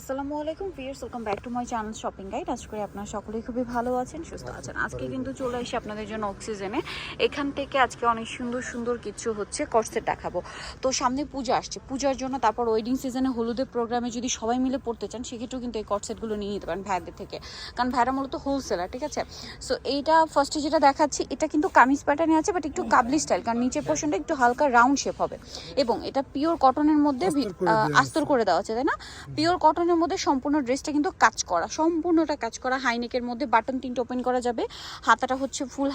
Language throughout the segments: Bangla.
আসসালামু আলাইকুম viewers welcome back to my channel shopping guide আজ করে আপনারা সকলেই খুবই ভালো আছেন সুস্থ আছেন। আজকে কিন্তু চলে এসে আপনাদের জন্য অক্সিজেনে এখান থেকে আজকে অনেক সুন্দর সুন্দর কিছু হচ্ছে কর্সেট দেখাবো। তো সামনে পূজা আসছে। পূজার জন্য তারপর ওয়েডিং সিজনে হলুদের প্রোগ্রামে যদি সবাই মিলে পড়তে চান সেক্ষেত্রেও কিন্তু এই কর্সেটগুলো নিয়ে নিতে পারেন ভাইদের থেকে। কারণ ভাইরা মূলত হোলসেলার ঠিক আছে? সো এইটা ফার্স্টে যেটা দেখাচ্ছি এটা কিন্তু কামিজ প্যাটার্নে আছে বাট একটু কাবলি স্টাইল কারণ নিচের পোর্শনটা একটু হালকা রাউন্ড শেপ হবে। এবং এটা পিওর কটনের মধ্যে আস্তর করে দেওয়া আছে তাই না? পিওর কটনের মধ্যে সম্পূর্ণ ড্রেসটা কিন্তু কাজ করা, সম্পূর্ণটা কাজ করা। হাইনেকের মধ্যে বাটন তিনটে ওপেন করা যাবে। হাতাটা হচ্ছে ফুল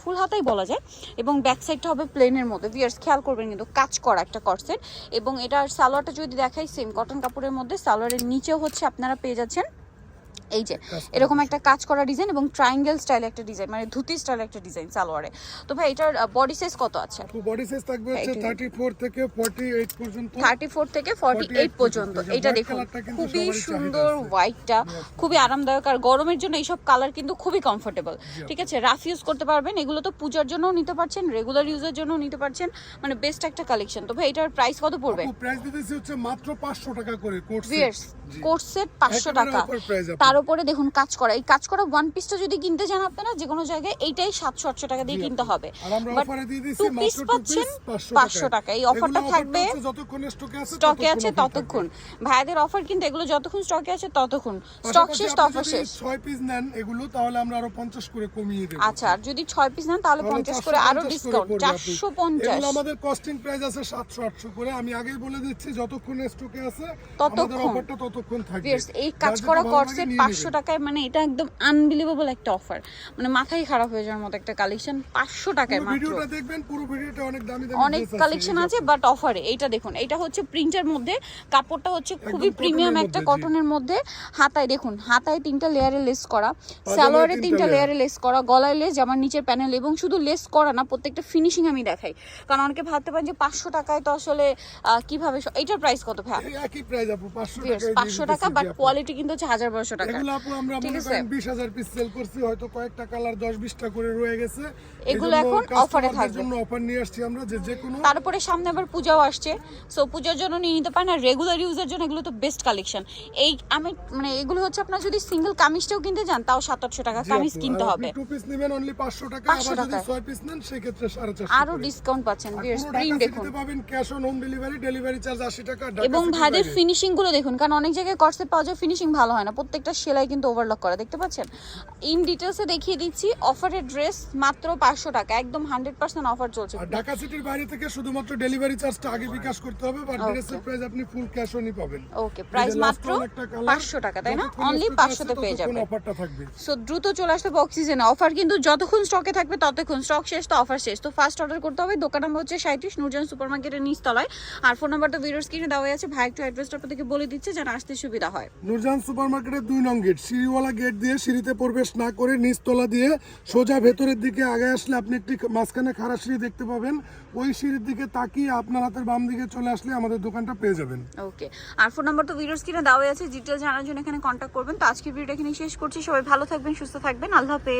ফুল হাতাই বলা যায়। এবং ব্যাক সাইডটা হবে প্লেনের মধ্যে। ভিয়ার্স খেয়াল করবেন কিন্তু কাজ করা একটা করসেট এবং এটার সালোয়ারটা যদি দেখাই সেম কটন কাপড়ের মধ্যে। সালোয়ারের নিচেও হচ্ছে আপনারা পেয়ে যাচ্ছেন এই যে এরকম একটা কাজ করা ডিজাইন এবং ট্রায়াঙ্গেল স্টাইল একটা ডিজাইন মানে ধুতি স্টাইল একটা ডিজাইন সালোয়ারে। তো ভাই এটার বডি সাইজ কত আছে? বডি সাইজ থাকবে হচ্ছে 34 থেকে 48 পর্যন্ত। থার্টি ফোর থেকে ফর্টি এইট 48 পর্যন্ত। এটা দেখুন খুবই সুন্দর হোয়াইটটা খুবই আরামদায়ক আর গরমের জন্য এইসব কালার কিন্তু খুবই কমফোর্টেবল ঠিক আছে রাফ ইউজ করতে পারবেন এগুলো তো পূজার জন্যও নিতে পারছেন রেগুলার ইউজের জন্য নিতে পারছেন মানে বেস্ট একটা কালেকশন তো ভাই এটার প্রাইস কত পড়বে? প্রাইস দিতেছি হচ্ছে মাত্র 500 টাকা করে কোর্স কোর্স সেট পাঁচশো একেবারে টাকা। তার উপরে দেখুন কাজ করা। এই কাজ করা ওয়ান পিসটা যদি কিনতে চান আপনারা যে কোনো জায়গায় এইটাই সাতশো আটশো টাকা দিয়ে কিনতে হবে। মাত্র 2 পাচ্ছেন পিস 500 টাকা। এই offerটা থাকবে স্টকে আছে ততক্ষণ ভাইয়াদের অফার কিন্তু এগুলো যতক্ষণ স্টকে আছে ততক্ষণ। স্টক শেষ তো অফার শেষ। 6 পিস নেন এগুলো তাহলে আমরা আরও 50 করে কমিয়ে দেব। আচ্ছা আর যদি ছয় পিস নেন তাহলে পঞ্চাশ করে আরও 450 ডিসকাউন্ট চারশো পঞ্চাশ। আমাদের কস্টিং প্রাইস আছে সাতশো আটশো করে। আমি আগেই বলে দিচ্ছি যতক্ষণ স্টকে আছে ততক্ষণ। অফারটা ততক্ষণ থাকবে। এই কাজ করা নিয়ে পাঁচশো টাকায় মানে এটা একদম আনবিলিভেবল একটা অফার মানে মাথায় খারাপ হয়ে যাওয়ার মতো একটা কালেকশন পাঁচশো টাকায় মাত্র। ভিডিওটা দেখবেন পুরো ভিডিওটা অনেক দামি দামি অনেক কালেকশন আছে বাট অফারে এইটা দেখুন এটা হচ্ছে প্রিন্টের মধ্যে কাপড়টা হচ্ছে খুবই প্রিমিয়াম একটা। কটনের মধ্যে। হাতায় দেখুন হাতায় তিনটা লেয়ারে লেস করা সালোয়ারে তিনটা লেয়ারে লেস করা গলায় লেস জামার নিচের প্যানেল এবং শুধু লেস করা না প্রত্যেকটা ফিনিশিং আমি দেখাই। কারণ অনেকে ভাবতে পারেন যে পাঁচশো টাকায় তো আসলে কীভাবে এইটার প্রাইস কত ভাই? এই একই প্রাইস আপু 500 টাকা পাঁচশো টাকা বাট কোয়ালিটি কিন্তু হচ্ছে হাজার বারোশো টাকা। এগুলো আপু আমরা মনে করেন 20000 পিস সেল করছি হয়তো কয়েকটা কালার 10 20টা করে রয়ে গেছে। এগুলো এখন offer-এ থাকবে। জন্য অফার নিয়ে আসছি আমরা যে যে কোনো তারপরে সামনে আবার পূজাও আসছে। সো পূজার জন্য নিয়ে নিতে পারেন আর রেগুলার ইউজের জন্য এগুলো তো বেস্ট কালেকশন এই আমি মানে এগুলো হচ্ছে আপনার যদি সিঙ্গেল কামিজটাও কিনতে যান তাও সাত আটশো টাকা কামিজ কিনতে হবে। টু পিস নেবেন অনলি 500 টাকা 500 আবার যদি 6 পিস নেন সেই ক্ষেত্রে 450 আরও ডিসকাউন্ট পাচ্ছেন আর বিয়ার পুরো দেখুন। পাবেন cash on home delivery delivery charge 80 টাকা এবং বাইরে। ফিনিশিংগুলো দেখুন কারণ অনেক জায়গায় কর্সে পাওয়া যায় ফিনিশিং ভালো হয় না প্রত্যেকটা সেলাই কিন্তু ওভারলক করা দেখতে পাচ্ছেন? ইন ডিটেলসে দেখিয়ে দিচ্ছি অফারের ড্রেস মাত্র পাঁচশো টাকা একদম হান্ড্রেড পার্সেন্ট অফার চলছে। ঢাকা সিটির বাইরে থেকে শুধুমাত্র ডেলিভারি চার্জটা আগে বিকাশ করতে হবে বা ড্রেসের প্রাইস আপনি ফুল ক্যাশ অনই পাবেন। ওকে প্রাইস মাত্র পাঁচশো টাকা তাই না? অনলি পাঁচশোতে পেয়ে যাবে অফারটা থাকবে। সো দ্রুত চলে আসতে হবে অক্সিজেনে অফার কিন্তু যতক্ষণ স্টকে থাকবে ততক্ষণ স্টক শেষ তো অফার শেষ। তো ফার্স্ট অর্ডার করতে হবে দোকান নাম্বার হচ্ছে সাঁত্রিশ নুরজান সুপার মার্কেটের নিচতলায়। আর ফোন নাম্বার তো ভিডিওর স্ক্রিনে দেওয়া আছে। ভাই একটু অ্যাড্রেসটা আপনাদেরকে বলে দিচ্ছে যেন আসতে সুবিধা হয়। নূরজাহান সুপার মার্কেটের দুই নং গেট। সিঁড়িওয়ালা গেট দিয়ে সিঁড়িতে প্রবেশ না করে নিচতলা দিয়ে সোজা ভেতরের দিকে আগে আসলে আপনি একটি মাঝখানে খাড়া সিঁড়ি দেখতে পাবেন। ওই সিঁড়ির দিকে তাকিয়ে আপনার হাতের বাম দিকে চলে আসলে আমাদের দোকানটা পেয়ে যাবেন। ওকে। আর ফোন নাম্বার তো ভিডিও স্ক্রিনে দেওয়া আছে। ডিটেল জানার জন্য এখানে কন্ট্যাক্ট করবেন। তো আজকের ভিডিওটা এখানে শেষ করছি। সবাই ভালো থাকবেন, সুস্থ থাকবেন। আল্লাহ হাফেজ।